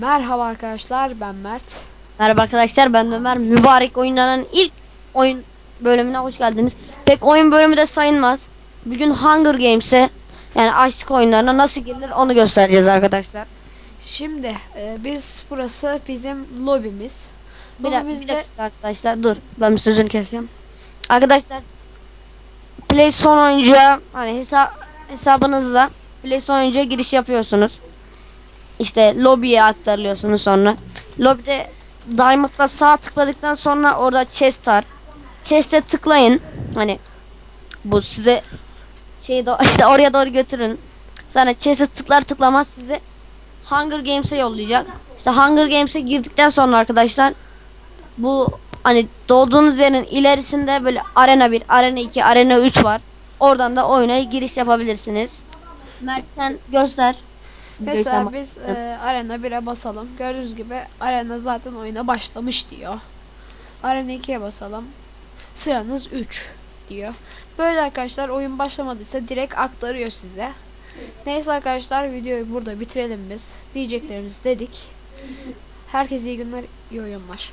Merhaba arkadaşlar ben Mert. Merhaba arkadaşlar ben Ömer. Mübarek oyunların ilk oyun bölümüne hoş geldiniz. Pek oyun bölümü de sayılmaz. Bugün Hunger Games'e yani açlık oyunlarına nasıl girilir onu göstereceğiz arkadaşlar. Şimdi e, biz burası bizim lobimiz. Bir, dak- bir Lobimizde dakika arkadaşlar dur ben bir sözünü keseyim. Arkadaşlar Play son oyuncuya hani hesap hesabınızla Play son oyuncuya giriş yapıyorsunuz. İşte lobiye aktarılıyorsunuz sonra. Lobide Diamond'la sağ tıkladıktan sonra orada chest var. Chest'e tıklayın. Hani bu size şey işte oraya doğru götürün. Sonra chest'e tıklar tıklamaz sizi Hunger Games'e yollayacak. İşte Hunger Games'e girdikten sonra arkadaşlar bu hani doğduğunuz yerin ilerisinde böyle arena 1, arena 2, arena 3 var. Oradan da oyuna giriş yapabilirsiniz. Mert sen göster. Mesela biz e, arena 1'e basalım. Gördüğünüz gibi arena zaten oyuna başlamış diyor. Arena 2'ye basalım. Sıranız 3 diyor. Böyle arkadaşlar oyun başlamadıysa direkt aktarıyor size. Neyse arkadaşlar videoyu burada bitirelim biz. Diyeceklerimizi dedik. Herkese iyi günler, iyi oyunlar.